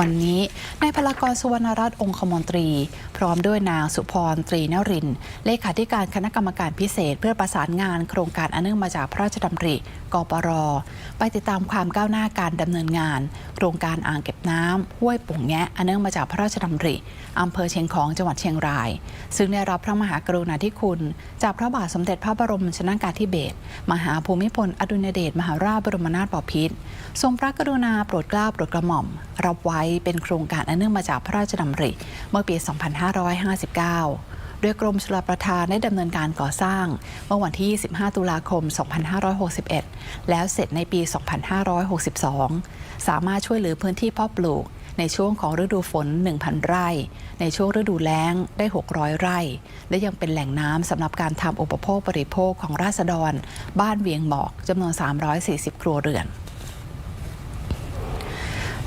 วันนี้นายพลากรสุวรรณรัตน์องคมนตรี พร้อมด้วยนางสุพรตรีนรินทร์เลขาธิการคณะกรรมการพิเศษ เพื่อประสานงานโครงการอันเนื่องมาจากพระราชดำริกปร ไปติดตามความก้าวหน้าการดำเนินงาน โครงการอ่างเก็บน้ำห้วยปุ่งแงะอันเนื่องมาจากพระราชดำริอำเภอเชียงของจังหวัดเชียงราย ซึ่งได้รับพระมหากรุณาธิคุณ จากพระบาทสมเด็จพระบรมชนากาธิเบศรมหาภูมิพลอดุลยเดชมหาราชบรมนาถบพิตรทรงพระกรุณาโปรดเกล้าโปรดกระหม่อม รับไว้เป็นโครงการอันเนื่องมาจากพระราชดำริ เมื่อปี 2559 โดยกรมชลประทานได้ดำเนินการก่อสร้าง เมื่อวันที่ 25 ตุลาคม 2561 แล้วเสร็จในปี 2562 สามารถช่วยเหลือพื้นที่เพาะปลูกในช่วงของฤดูฝน 1,000 ไร่ ในช่วงฤดูแล้งได้ 600 ไร่ และยังเป็นแหล่งน้ำสำหรับการทำอุปโภคบริโภคของราษฎร บ้านเวียงหมอกจำนวน 340 ครัวเรือน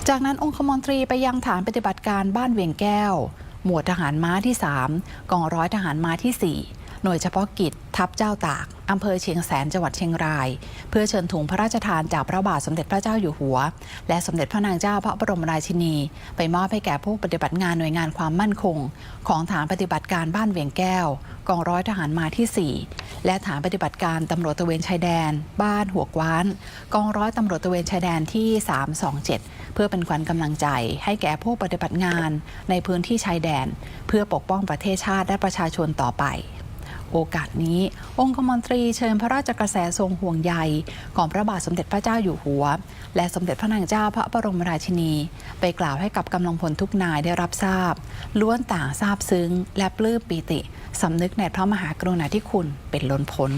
จากนั้นองคมนตรีไปยังฐานปฏิบัติการบ้านเวียงแก้ว หมวดทหารม้าที่ 3 กองร้อยทหารม้าที่ 4 หน่วยเฉพาะกิจ ทัพเจ้าตาก อำเภอเชียงแสนจังหวัดเชียงราย เพื่อเชิญถุงพระราชทานจากพระบาทสมเด็จพระเจ้าอยู่หัว และสมเด็จพระนางเจ้าพระบรมราชินี ไปมอบให้แก่ผู้ปฏิบัติงานหน่วยงานความมั่นคง ของฐานปฏิบัติการบ้านเวียงแก้ว กองร้อยทหารมาที่ 4 และฐานปฏิบัติการตำรวจตะเวนชายแดน บ้านหัวกว้าน กองร้อยตำรวจตะเวนชายแดนที่ 327 เพื่อเป็นขวัญกำลังใจ ให้แก่ผู้ปฏิบัติงานในพื้นที่ชายแดน เพื่อปกป้องประเทศชาติและประชาชนต่อไป โอกาสนี้ องคมนตรีเชิญพระราชกระแสทรงห่วงใยของพระบาทสมเด็จพระเจ้าอยู่หัว และสมเด็จพระนางเจ้าพระบรมราชินี ไปกล่าวให้กับกำลังพลทุกนายได้รับทราบ ล้วนต่างทราบซึ้ง และปลื้มปีติสำนึกในพระมหากรุณาธิคุณเป็นล้นพ้น